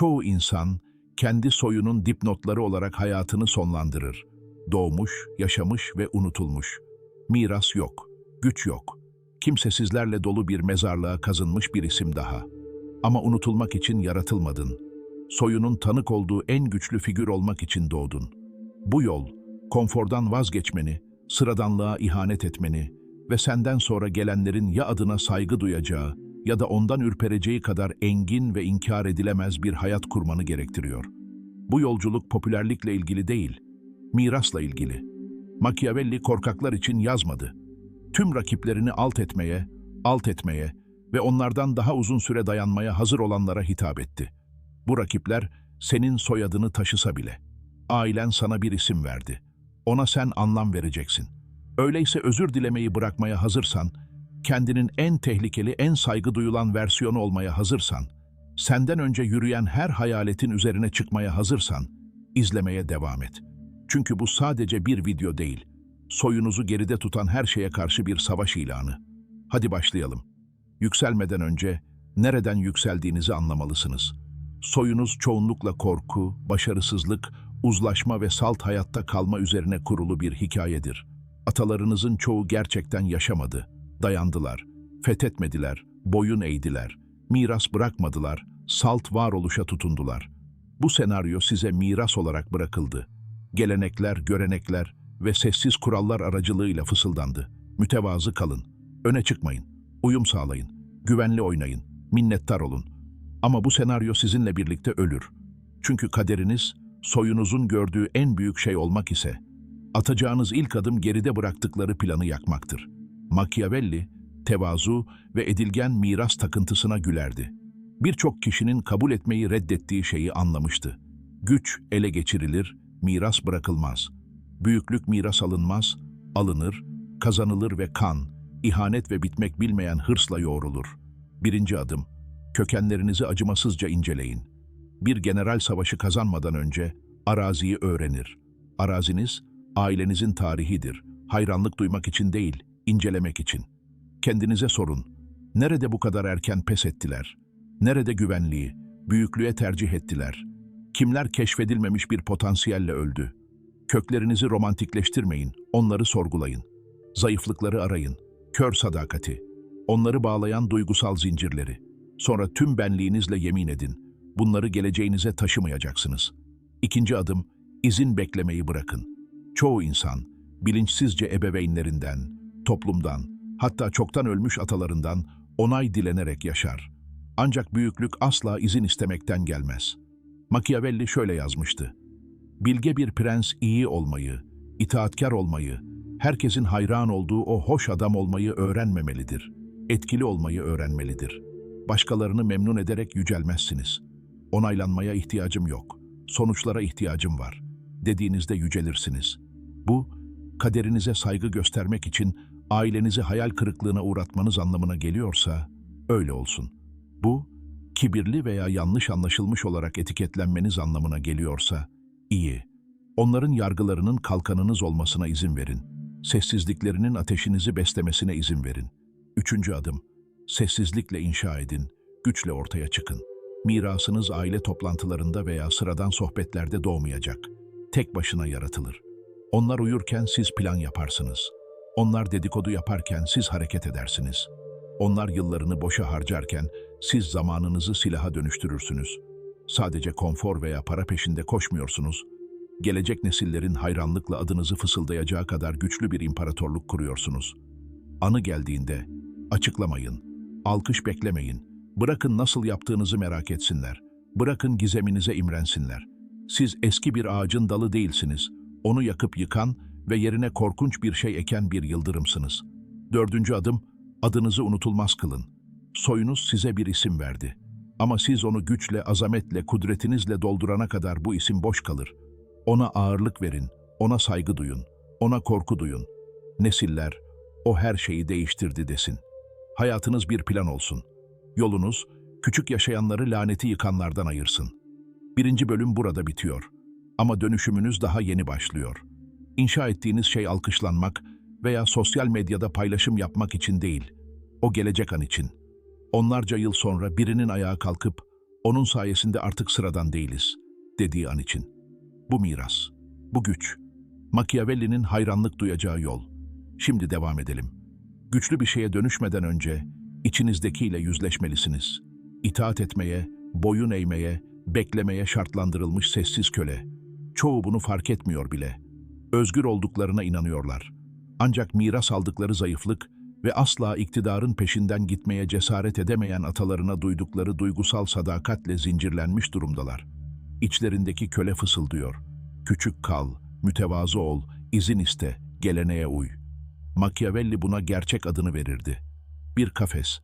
Çoğu insan kendi soyunun dipnotları olarak hayatını sonlandırır. Doğmuş, yaşamış ve unutulmuş. Miras yok, güç yok. Kimsesizlerle dolu bir mezarlığa kazınmış bir isim daha. Ama unutulmak için yaratılmadın. Soyunun tanık olduğu en güçlü figür olmak için doğdun. Bu yol, konfordan vazgeçmeni, sıradanlığa ihanet etmeni ve senden sonra gelenlerin ya adına saygı duyacağı ya da ondan ürpereceği kadar engin ve inkar edilemez bir hayat kurmanı gerektiriyor. Bu yolculuk popülerlikle ilgili değil, mirasla ilgili. Machiavelli korkaklar için yazmadı. Tüm rakiplerini alt etmeye, alt etmeye ve onlardan daha uzun süre dayanmaya hazır olanlara hitap etti. Bu rakipler senin soyadını taşısa bile. Ailen sana bir isim verdi. Ona sen anlam vereceksin. Öyleyse özür dilemeyi bırakmaya hazırsan, kendinin en tehlikeli, en saygı duyulan versiyonu olmaya hazırsan, senden önce yürüyen her hayaletin üzerine çıkmaya hazırsan, izlemeye devam et. Çünkü bu sadece bir video değil, soyunuzu geride tutan her şeye karşı bir savaş ilanı. Hadi başlayalım. Yükselmeden önce nereden yükseldiğinizi anlamalısınız. Soyunuz çoğunlukla korku, başarısızlık, uzlaşma ve salt hayatta kalma üzerine kurulu bir hikayedir. Atalarınızın çoğu gerçekten yaşamadı, dayandılar, fethetmediler, boyun eğdiler, miras bırakmadılar, salt varoluşa tutundular. Bu senaryo size miras olarak bırakıldı. Gelenekler, görenekler ve sessiz kurallar aracılığıyla fısıldandı. Mütevazı kalın, öne çıkmayın, uyum sağlayın, güvenli oynayın, minnettar olun. Ama bu senaryo sizinle birlikte ölür. Çünkü kaderiniz, soyunuzun gördüğü en büyük şey olmak ise, atacağınız ilk adım geride bıraktıkları planı yakmaktır. Machiavelli, tevazu ve edilgen miras takıntısına gülerdi. Birçok kişinin kabul etmeyi reddettiği şeyi anlamıştı. Güç ele geçirilir, miras bırakılmaz. Büyüklük miras alınmaz, alınır, kazanılır ve kan, ihanet ve bitmek bilmeyen hırsla yoğrulur. Birinci adım, kökenlerinizi acımasızca inceleyin. Bir general savaşı kazanmadan önce araziyi öğrenir. Araziniz, ailenizin tarihidir. Hayranlık duymak için değil, incelemek için. Kendinize sorun. Nerede bu kadar erken pes ettiler? Nerede güvenliği, büyüklüğe tercih ettiler? Kimler keşfedilmemiş bir potansiyelle öldü? Köklerinizi romantikleştirmeyin, onları sorgulayın. Zayıflıkları arayın, kör sadakati, onları bağlayan duygusal zincirleri. Sonra tüm benliğinizle yemin edin, bunları geleceğinize taşımayacaksınız. İkinci adım, izin beklemeyi bırakın. Çoğu insan, bilinçsizce ebeveynlerinden, toplumdan, hatta çoktan ölmüş atalarından onay dilenerek yaşar. Ancak büyüklük asla izin istemekten gelmez. Machiavelli şöyle yazmıştı. Bilge bir prens iyi olmayı, itaatkar olmayı, herkesin hayran olduğu o hoş adam olmayı öğrenmemelidir. Etkili olmayı öğrenmelidir. Başkalarını memnun ederek yücelmezsiniz. Onaylanmaya ihtiyacım yok. Sonuçlara ihtiyacım var. Dediğinizde yücelirsiniz. Bu, kaderinize saygı göstermek için ailenizi hayal kırıklığına uğratmanız anlamına geliyorsa, öyle olsun. Bu, kibirli veya yanlış anlaşılmış olarak etiketlenmeniz anlamına geliyorsa, iyi. Onların yargılarının kalkanınız olmasına izin verin. Sessizliklerinin ateşinizi beslemesine izin verin. Üçüncü adım, sessizlikle inşa edin, güçle ortaya çıkın. Mirasınız aile toplantılarında veya sıradan sohbetlerde doğmayacak. Tek başına yaratılır. Onlar uyurken siz plan yaparsınız. Onlar dedikodu yaparken siz hareket edersiniz. Onlar yıllarını boşa harcarken siz zamanınızı silaha dönüştürürsünüz. Sadece konfor veya para peşinde koşmuyorsunuz. Gelecek nesillerin hayranlıkla adınızı fısıldayacağı kadar güçlü bir imparatorluk kuruyorsunuz. Anı geldiğinde açıklamayın, alkış beklemeyin. Bırakın nasıl yaptığınızı merak etsinler. Bırakın gizeminize imrensinler. Siz eski bir ağacın dalı değilsiniz. Onu yakıp yıkan ve yerine korkunç bir şey eken bir yıldırımsınız. Dördüncü adım, adınızı unutulmaz kılın. Soyunuz size bir isim verdi. Ama siz onu güçle, azametle, kudretinizle doldurana kadar bu isim boş kalır. Ona ağırlık verin, ona saygı duyun, ona korku duyun. Nesiller, o her şeyi değiştirdi desin. Hayatınız bir plan olsun. Yolunuz, küçük yaşayanları laneti yıkanlardan ayırsın. Birinci bölüm burada bitiyor. Ama dönüşümünüz daha yeni başlıyor. İnşa ettiğiniz şey alkışlanmak veya sosyal medyada paylaşım yapmak için değil. O gelecek an için. Onlarca yıl sonra birinin ayağa kalkıp Onun sayesinde artık sıradan değiliz, dediği an için. Bu miras, bu güç. Machiavelli'nin hayranlık duyacağı yol. Şimdi devam edelim. Güçlü bir şeye dönüşmeden önce içinizdekiyle yüzleşmelisiniz. İtaat etmeye, boyun eğmeye, beklemeye şartlandırılmış sessiz köle. Çoğu bunu fark etmiyor bile. Özgür olduklarına inanıyorlar. Ancak miras aldıkları zayıflık ve asla iktidarın peşinden gitmeye cesaret edemeyen atalarına duydukları duygusal sadakatle zincirlenmiş durumdalar. İçlerindeki köle fısıldıyor. Küçük kal, mütevazı ol, izin iste, geleneğe uy. Machiavelli buna gerçek adını verirdi. Bir kafes.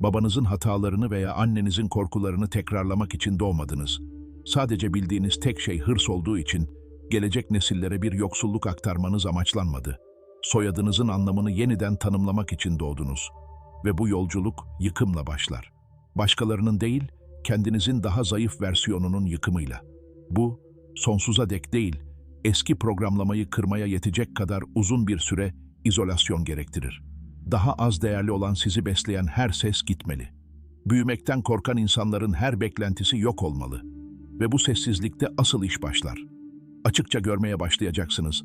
Babanızın hatalarını veya annenizin korkularını tekrarlamak için doğmadınız. Sadece bildiğiniz tek şey hırs olduğu için gelecek nesillere bir yoksulluk aktarmanız amaçlanmadı. Soyadınızın anlamını yeniden tanımlamak için doğdunuz. Ve bu yolculuk yıkımla başlar. Başkalarının değil, kendinizin daha zayıf versiyonunun yıkımıyla. Bu, sonsuza dek değil, eski programlamayı kırmaya yetecek kadar uzun bir süre izolasyon gerektirir. Daha az değerli olan sizi besleyen her ses gitmeli. Büyümekten korkan insanların her beklentisi yok olmalı. Ve bu sessizlikte asıl iş başlar. Açıkça görmeye başlayacaksınız.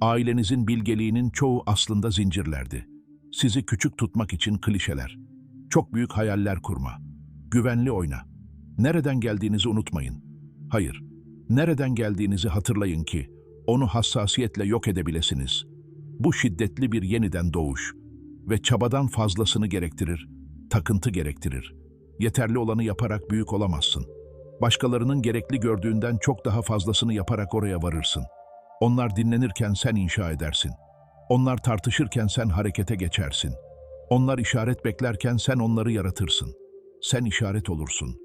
Ailenizin bilgeliğinin çoğu aslında zincirlerdi. Sizi küçük tutmak için klişeler. Çok büyük hayaller kurma. Güvenli oyna. Nereden geldiğinizi unutmayın. Hayır, nereden geldiğinizi hatırlayın ki onu hassasiyetle yok edebilesiniz. Bu şiddetli bir yeniden doğuş ve çabadan fazlasını gerektirir, takıntı gerektirir. Yeterli olanı yaparak büyük olamazsın. Başkalarının gerekli gördüğünden çok daha fazlasını yaparak oraya varırsın. Onlar dinlenirken sen inşa edersin. Onlar tartışırken sen harekete geçersin. Onlar işaret beklerken sen onları yaratırsın. Sen işaret olursun.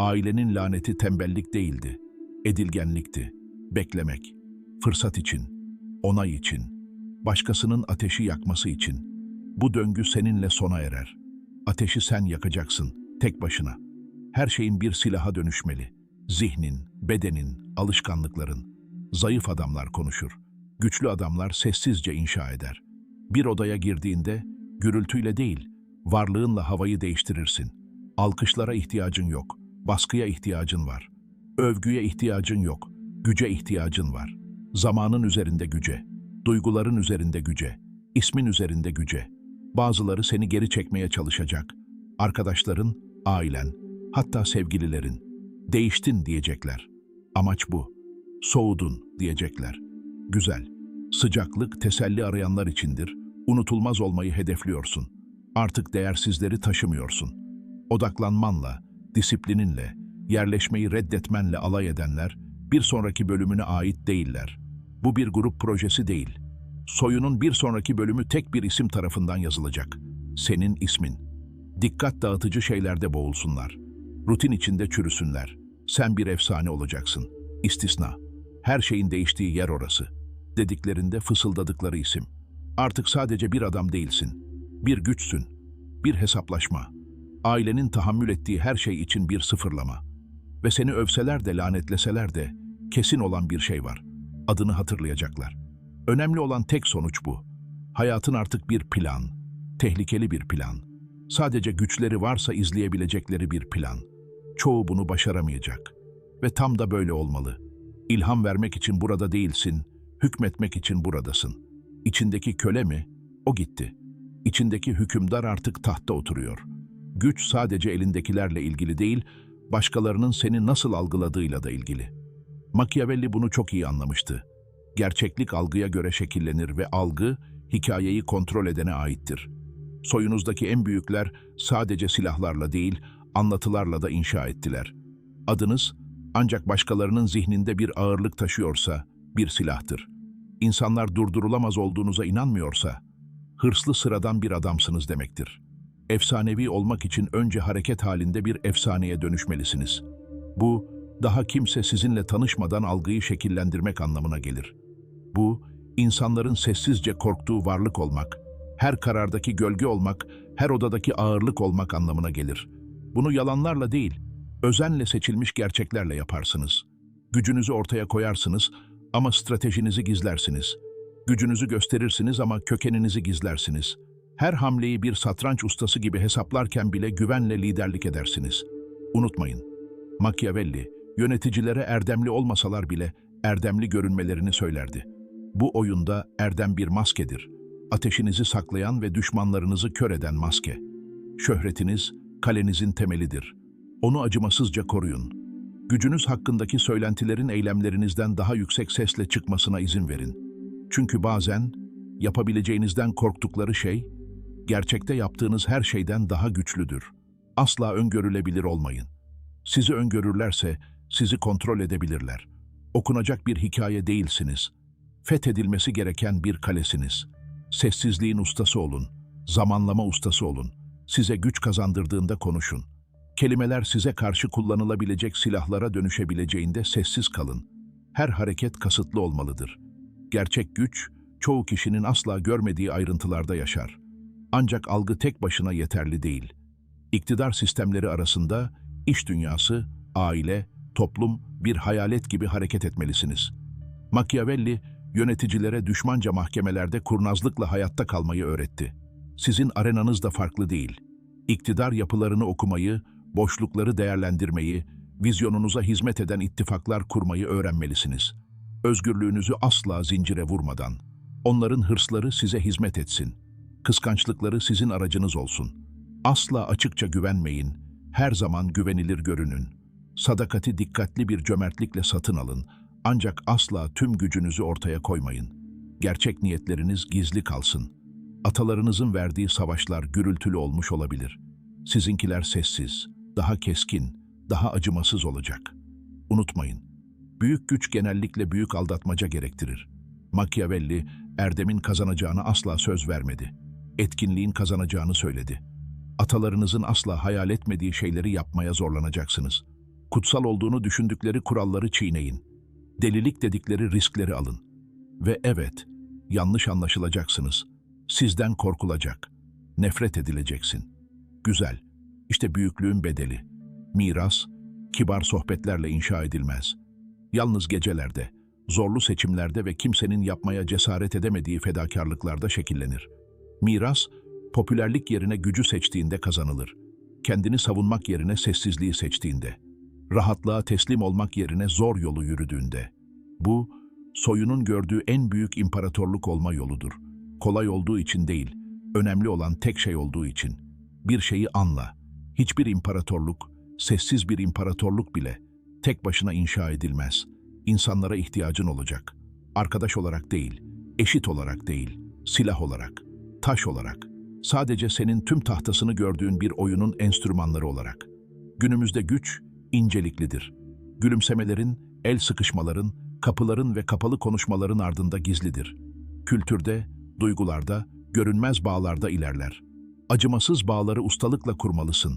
Ailenin laneti tembellik değildi. Edilgenlikti. Beklemek. Fırsat için. Onay için. Başkasının ateşi yakması için. Bu döngü seninle sona erer. Ateşi sen yakacaksın, tek başına. Her şeyin bir silaha dönüşmeli. Zihnin, bedenin, alışkanlıkların. Zayıf adamlar konuşur. Güçlü adamlar sessizce inşa eder. Bir odaya girdiğinde gürültüyle değil, varlığınla havayı değiştirirsin. Alkışlara ihtiyacın yok, baskıya ihtiyacın var. Övgüye ihtiyacın yok, güce ihtiyacın var. Zamanın üzerinde güce, duyguların üzerinde güce, ismin üzerinde güce. Bazıları seni geri çekmeye çalışacak. Arkadaşların, ailen, hatta sevgililerin. Değiştin diyecekler. Amaç bu. Soğudun diyecekler. Güzel. Sıcaklık teselli arayanlar içindir. Unutulmaz olmayı hedefliyorsun. Artık değersizleri taşımıyorsun. Odaklanmanla, disiplininle, yerleşmeyi reddetmenle alay edenler bir sonraki bölümüne ait değiller. Bu bir grup projesi değil. Soyunun bir sonraki bölümü tek bir isim tarafından yazılacak. Senin ismin. Dikkat dağıtıcı şeylerde boğulsunlar. Rutin içinde çürüsünler. Sen bir efsane olacaksın. İstisna. Her şeyin değiştiği yer orası. Dediklerinde fısıldadıkları isim. Artık sadece bir adam değilsin. Bir güçsün. Bir hesaplaşma. Ailenin tahammül ettiği her şey için bir sıfırlama. Ve seni övseler de lanetleseler de kesin olan bir şey var. Adını hatırlayacaklar. Önemli olan tek sonuç bu. Hayatın artık bir plan. Tehlikeli bir plan. Sadece güçleri varsa izleyebilecekleri bir plan. Çoğu bunu başaramayacak. Ve tam da böyle olmalı. İlham vermek için burada değilsin, hükmetmek için buradasın. İçindeki köle mi? O gitti. İçindeki hükümdar artık tahtta oturuyor. Güç sadece elindekilerle ilgili değil, başkalarının seni nasıl algıladığıyla da ilgili. Machiavelli bunu çok iyi anlamıştı. Gerçeklik algıya göre şekillenir ve algı, hikayeyi kontrol edene aittir. Soyunuzdaki en büyükler sadece silahlarla değil, anlatılarla da inşa ettiler. Adınız, ancak başkalarının zihninde bir ağırlık taşıyorsa, bir silahtır. İnsanlar durdurulamaz olduğunuza inanmıyorsa, hırslı sıradan bir adamsınız demektir. Efsanevi olmak için önce hareket halinde bir efsaneye dönüşmelisiniz. Bu, daha kimse sizinle tanışmadan algıyı şekillendirmek anlamına gelir. Bu, insanların sessizce korktuğu varlık olmak, her karardaki gölge olmak, her odadaki ağırlık olmak anlamına gelir. Bunu yalanlarla değil, özenle seçilmiş gerçeklerle yaparsınız. Gücünüzü ortaya koyarsınız ama stratejinizi gizlersiniz. Gücünüzü gösterirsiniz ama kökeninizi gizlersiniz. Her hamleyi bir satranç ustası gibi hesaplarken bile güvenle liderlik edersiniz. Unutmayın, Machiavelli, yöneticilere erdemli olmasalar bile erdemli görünmelerini söylerdi. Bu oyunda erdem bir maskedir. Ateşinizi saklayan ve düşmanlarınızı kör eden maske. Şöhretiniz, kalenizin temelidir. Onu acımasızca koruyun. Gücünüz hakkındaki söylentilerin eylemlerinizden daha yüksek sesle çıkmasına izin verin. Çünkü bazen yapabileceğinizden korktukları şey, gerçekte yaptığınız her şeyden daha güçlüdür. Asla öngörülebilir olmayın. Sizi öngörürlerse sizi kontrol edebilirler. Okunacak bir hikaye değilsiniz. Fethedilmesi gereken bir kalesiniz. Sessizliğin ustası olun. Zamanlama ustası olun. Size güç kazandırdığında konuşun. Kelimeler size karşı kullanılabilecek silahlara dönüşebileceğinde sessiz kalın. Her hareket kasıtlı olmalıdır. Gerçek güç, çoğu kişinin asla görmediği ayrıntılarda yaşar. Ancak algı tek başına yeterli değil. İktidar sistemleri arasında iş dünyası, aile, toplum bir hayalet gibi hareket etmelisiniz. Machiavelli, yöneticilere düşmanca mahkemelerde kurnazlıkla hayatta kalmayı öğretti. Sizin arenanız da farklı değil. İktidar yapılarını okumayı, boşlukları değerlendirmeyi, vizyonunuza hizmet eden ittifaklar kurmayı öğrenmelisiniz. Özgürlüğünüzü asla zincire vurmadan. Onların hırsları size hizmet etsin. Kıskançlıkları sizin aracınız olsun. Asla açıkça güvenmeyin. Her zaman güvenilir görünün. Sadakati dikkatli bir cömertlikle satın alın. Ancak asla tüm gücünüzü ortaya koymayın. Gerçek niyetleriniz gizli kalsın. Atalarınızın verdiği savaşlar gürültülü olmuş olabilir. Sizinkiler sessiz, daha keskin, daha acımasız olacak. Unutmayın, büyük güç genellikle büyük aldatmaca gerektirir. Machiavelli, Erdem'in kazanacağını asla söz vermedi. Etkinliğin kazanacağını söyledi. Atalarınızın asla hayal etmediği şeyleri yapmaya zorlanacaksınız. Kutsal olduğunu düşündükleri kuralları çiğneyin. Delilik dedikleri riskleri alın. Ve evet, yanlış anlaşılacaksınız. Sizden korkulacak. Nefret edileceksin. Güzel. İşte büyüklüğün bedeli. Miras, kibar sohbetlerle inşa edilmez. Yalnız gecelerde, zorlu seçimlerde ve kimsenin yapmaya cesaret edemediği fedakarlıklarda şekillenir. Miras, popülerlik yerine gücü seçtiğinde kazanılır. Kendini savunmak yerine sessizliği seçtiğinde. Rahatlığa teslim olmak yerine zor yolu yürüdüğünde. Bu, soyunun gördüğü en büyük imparatorluk olma yoludur. Kolay olduğu için değil, önemli olan tek şey olduğu için. Bir şeyi anla. Hiçbir imparatorluk, sessiz bir imparatorluk bile tek başına inşa edilmez. İnsanlara ihtiyacın olacak. Arkadaş olarak değil, eşit olarak değil, silah olarak, taş olarak. Sadece senin tüm tahtasını gördüğün bir oyunun enstrümanları olarak. Günümüzde güç inceliklidir. Gülümsemelerin, el sıkışmaların, kapıların ve kapalı konuşmaların ardında gizlidir. Kültürde, duygularda, görünmez bağlarda ilerler. Acımasız bağları ustalıkla kurmalısın.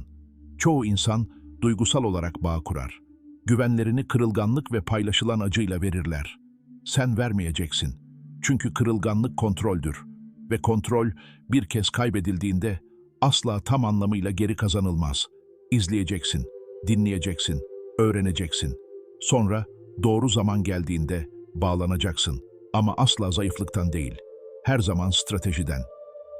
Çoğu insan duygusal olarak bağ kurar. Güvenlerini kırılganlık ve paylaşılan acıyla verirler. Sen vermeyeceksin. Çünkü kırılganlık kontroldür. Ve kontrol bir kez kaybedildiğinde asla tam anlamıyla geri kazanılmaz. İzleyeceksin, dinleyeceksin, öğreneceksin. Sonra doğru zaman geldiğinde bağlanacaksın. Ama asla zayıflıktan değil. Her zaman stratejiden.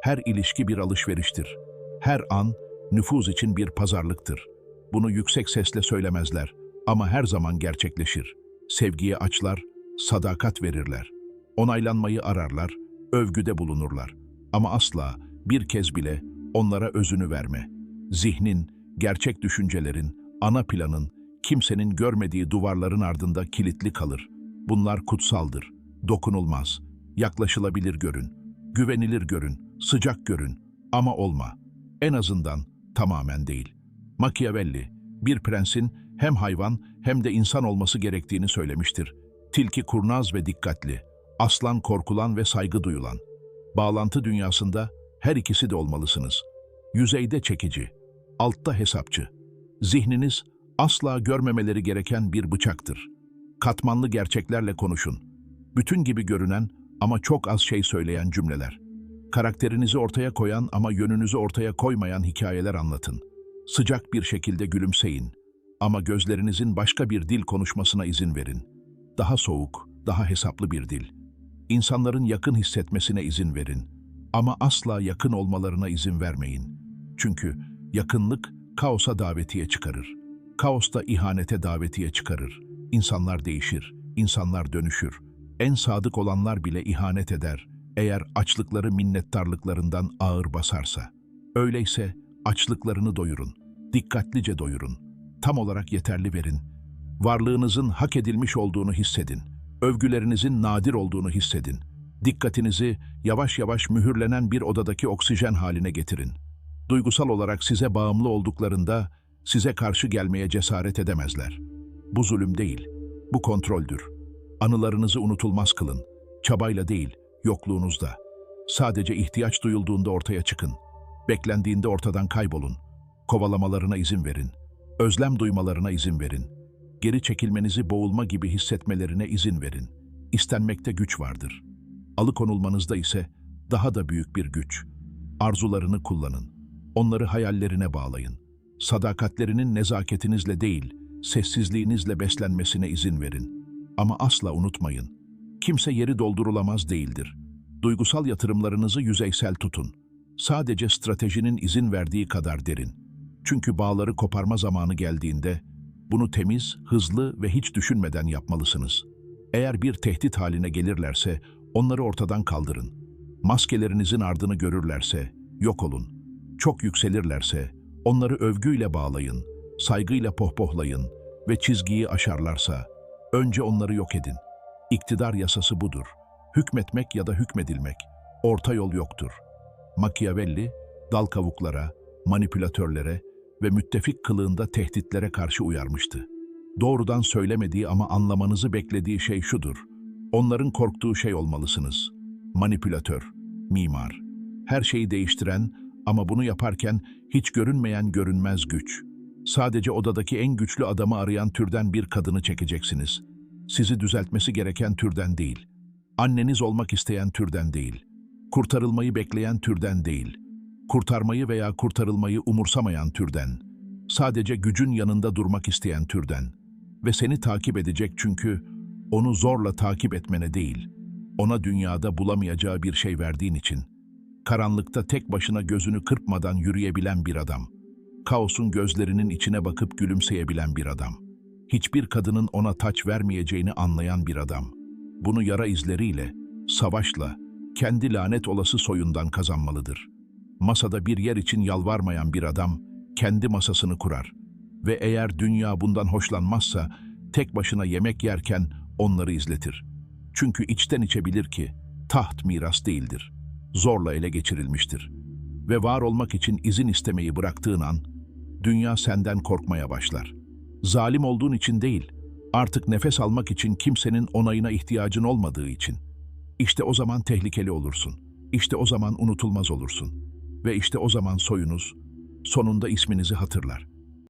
Her ilişki bir alışveriştir. Her an nüfuz için bir pazarlıktır. Bunu yüksek sesle söylemezler ama her zaman gerçekleşir. Sevgiye açlar, sadakat verirler. Onaylanmayı ararlar, övgüde bulunurlar. Ama asla bir kez bile onlara özünü verme. Zihnin, gerçek düşüncelerin, ana planın, kimsenin görmediği duvarların ardında kilitli kalır. Bunlar kutsaldır, dokunulmaz, yaklaşılabilir görün, güvenilir görün, sıcak görün ama olma. En azından tamamen değil. Machiavelli, bir prensin hem hayvan hem de insan olması gerektiğini söylemiştir. Tilki kurnaz ve dikkatli, aslan korkulan ve saygı duyulan. Bağlantı dünyasında her ikisi de olmalısınız. Yüzeyde çekici, altta hesapçı. Zihniniz asla görmemeleri gereken bir bıçaktır. Katmanlı gerçeklerle konuşun. Bütün gibi görünen ama çok az şey söyleyen cümleler. Karakterinizi ortaya koyan ama yönünüzü ortaya koymayan hikayeler anlatın. Sıcak bir şekilde gülümseyin. Ama gözlerinizin başka bir dil konuşmasına izin verin. Daha soğuk, daha hesaplı bir dil. İnsanların yakın hissetmesine izin verin. Ama asla yakın olmalarına izin vermeyin. Çünkü yakınlık kaosa davetiye çıkarır. Kaosta ihanete davetiye çıkarır. İnsanlar değişir, insanlar dönüşür. En sadık olanlar bile ihanet eder eğer açlıkları minnettarlıklarından ağır basarsa. Öyleyse açlıklarını doyurun, dikkatlice doyurun, tam olarak yeterli verin. Varlığınızın hak edilmiş olduğunu hissedin, övgülerinizin nadir olduğunu hissedin. Dikkatinizi yavaş yavaş mühürlenen bir odadaki oksijen haline getirin. Duygusal olarak size bağımlı olduklarında size karşı gelmeye cesaret edemezler. Bu zulüm değil, bu kontroldür. Anılarınızı unutulmaz kılın. Çabayla değil, yokluğunuzda. Sadece ihtiyaç duyulduğunda ortaya çıkın. Beklendiğinde ortadan kaybolun. Kovalamalarına izin verin. Özlem duymalarına izin verin. Geri çekilmenizi boğulma gibi hissetmelerine izin verin. İstenmekte güç vardır. Alıkonulmanızda ise daha da büyük bir güç. Arzularını kullanın. Onları hayallerine bağlayın. Sadakatlerinin nezaketinizle değil, sessizliğinizle beslenmesine izin verin. Ama asla unutmayın. Kimse yeri doldurulamaz değildir. Duygusal yatırımlarınızı yüzeysel tutun. Sadece stratejinin izin verdiği kadar derin. Çünkü bağları koparma zamanı geldiğinde bunu temiz, hızlı ve hiç düşünmeden yapmalısınız. Eğer bir tehdit haline gelirlerse onları ortadan kaldırın. Maskelerinizin ardını görürlerse yok olun. Çok yükselirlerse onları övgüyle bağlayın, saygıyla pohpohlayın ve çizgiyi aşarlarsa önce onları yok edin. İktidar yasası budur. Hükmetmek ya da hükmedilmek. Orta yol yoktur. Machiavelli, dal kavuklara, manipülatörlere ve müttefik kılığında tehditlere karşı uyarmıştı. Doğrudan söylemediği ama anlamanızı beklediği şey şudur. Onların korktuğu şey olmalısınız. Manipülatör, mimar. Her şeyi değiştiren ama bunu yaparken hiç görünmeyen görünmez güç. Sadece odadaki en güçlü adamı arayan türden bir kadını çekeceksiniz. Sizi düzeltmesi gereken türden değil. Anneniz olmak isteyen türden değil. Kurtarılmayı bekleyen türden değil. Kurtarmayı veya kurtarılmayı umursamayan türden. Sadece gücün yanında durmak isteyen türden. Ve seni takip edecek çünkü onu zorla takip etmene değil, ona dünyada bulamayacağı bir şey verdiğin için. Karanlıkta tek başına gözünü kırpmadan yürüyebilen bir adam. Kaosun gözlerinin içine bakıp gülümseyebilen bir adam. Hiçbir kadının ona taç vermeyeceğini anlayan bir adam. Bunu yara izleriyle, savaşla, kendi lanet olası soyundan kazanmalıdır. Masada bir yer için yalvarmayan bir adam, kendi masasını kurar. Ve eğer dünya bundan hoşlanmazsa, tek başına yemek yerken onları izletir. Çünkü içten içe bilir ki, taht miras değildir. Zorla ele geçirilmiştir. Ve var olmak için izin istemeyi bıraktığın an, dünya senden korkmaya başlar. Zalim olduğun için değil, artık nefes almak için kimsenin onayına ihtiyacın olmadığı için. İşte o zaman tehlikeli olursun. İşte o zaman unutulmaz olursun. Ve işte o zaman soyunuz sonunda isminizi hatırlar.